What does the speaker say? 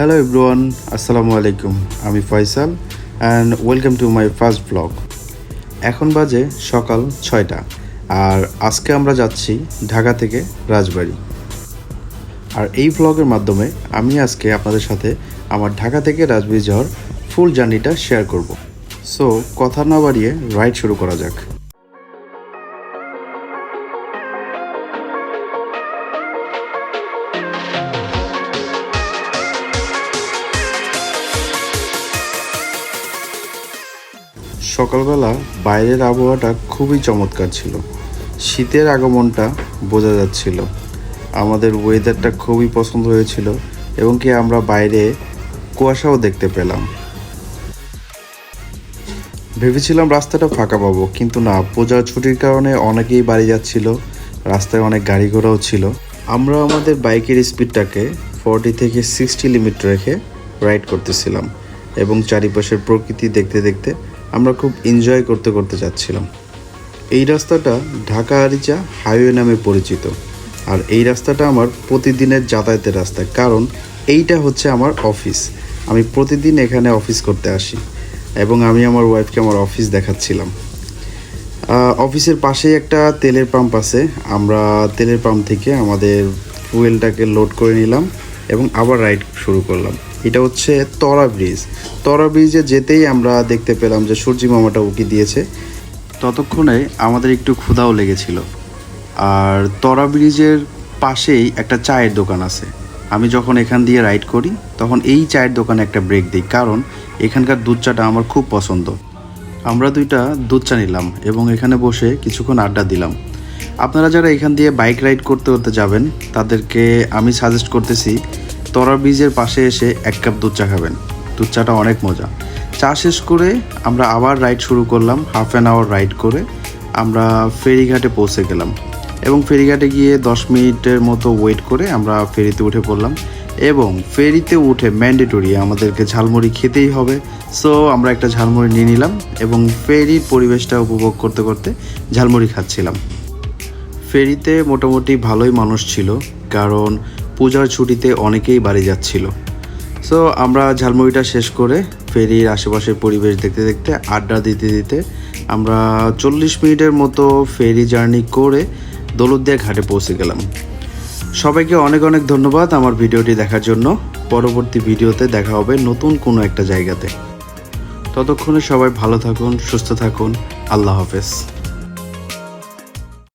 Hello everyone আসসালামু আলাইকুম আমি Faisal and welcome to my first blog এখন বাজে সকাল ছয়টা, আর আজকে আমরা যাচ্ছি ঢাকা থেকে রাজবাড়ি। আর এই ব্লগের মাধ্যমে আমি আজকে আপনাদের সাথে আমার ঢাকা থেকে রাজবাড়ি যাওয়ার ফুল জার্নিটা শেয়ার করব। সো কথা না বাড়িয়ে রাইড শুরু করা যাক। সকালবেলা বাইরের আবহাওয়াটা খুবই চমৎকার ছিল। শীতের আগমনটা বোঝা যাচ্ছিল। আমাদের ওয়েদারটা খুবই পছন্দ হয়েছিল এবং কি আমরা বাইরে কুয়াশাও দেখতে পেলাম। ভেবেছিলাম রাস্তাটা ফাঁকা পাবো, কিন্তু না, পূজার ছুটির কারণে অনেকেই বাড়ি যাচ্ছিল, রাস্তায় অনেক গাড়ি ঘোড়াও ছিল। আমরা আমাদের বাইকের স্পিডটাকে ফর্টি থেকে সিক্সটি লিমিট রেখে রাইড করতেছিলাম এবং চারিপাশের প্রকৃতি দেখতে দেখতে আমরা খুব এনজয় করতে করতে যাচ্ছিলাম। এই রাস্তাটা ঢাকা আরিচা হাইওয়ে নামে পরিচিত। আর এই রাস্তাটা আমার প্রতিদিনের যাতায়াতের রাস্তা, কারণ এইটা হচ্ছে আমার অফিস আমি প্রতিদিন এখানে অফিস করতে আসি এবং আমি আমার ওয়াইফকে আমার অফিস দেখাচ্ছিলাম। অফিসের পাশেই একটা তেলের পাম্প আছে। আমরা তেলের পাম্প থেকে আমাদের ফুয়েলটাকে লোড করে নিলাম এবং আবার রাইড শুরু করলাম। এটা হচ্ছে তরা ব্রিজ। তরা ব্রিজে যেতেই আমরা দেখতে পেলাম যে সূর্যি মামাটা উকি দিয়েছে। ততক্ষণে আমাদের একটু ক্ষুধাও লেগেছিল। আর তরা ব্রিজের পাশেই একটা চায়ের দোকান আছে। আমি যখন এখান দিয়ে রাইড করি, তখন এই চায়ের দোকানে একটা ব্রেক দিই, কারণ এখানকার দুধ চাটা আমার খুব পছন্দ। আমরা দুইটা দুধ চা নিলাম এবং এখানে বসে কিছুক্ষণ আড্ডা দিলাম। আপনারা যারা এখান দিয়ে বাইক রাইড করতে করতে যাবেন, তাদেরকে আমি সাজেস্ট করতেছি তরা ব্রিজের পাশে এসে এক কাপ দুধ চা খাবেন। দুধ চাটা অনেক মজা। চা শেষ করে আমরা আবার রাইড শুরু করলাম হাফ অ্যান আওয়ার রাইড করে আমরা ফেরিঘাটে পৌঁছে গেলাম। এবং ফেরিঘাটে গিয়ে দশ মিনিটের মতো ওয়েট করে আমরা ফেরিতে উঠে পড়লাম। এবং ফেরিতে উঠে ম্যান্ডেটরি আমাদেরকে ঝালমুড়ি খেতেই হবে। সো আমরা একটা ঝালমুড়ি নিয়ে নিলাম এবং ফেরির পরিবেশটা উপভোগ করতে করতে ঝালমুড়ি খাচ্ছিলাম। ফেরিতে মোটামুটি ভালোই মানুষ ছিল, কারণ পূজার ছুটিতে অনেকেই বাড়ি যাচ্ছিল। সো আমরা ঝালমুড়িটা শেষ করে ফেরির আশেপাশের পরিবেশ দেখতে দেখতে আড্ডা দিতে দিতে আমরা চল্লিশ মিনিটের মতো ফেরি জার্নি করে দৌলতদিয়া ঘাটে পৌঁছে গেলাম। সবাইকে অনেক অনেক ধন্যবাদ আমার ভিডিওটি দেখার জন্য। পরবর্তী ভিডিওতে দেখা হবে নতুন কোনো একটা জায়গাতে। ততক্ষণে সবাই ভালো থাকুন, সুস্থ থাকুন। আল্লাহ হাফেজ।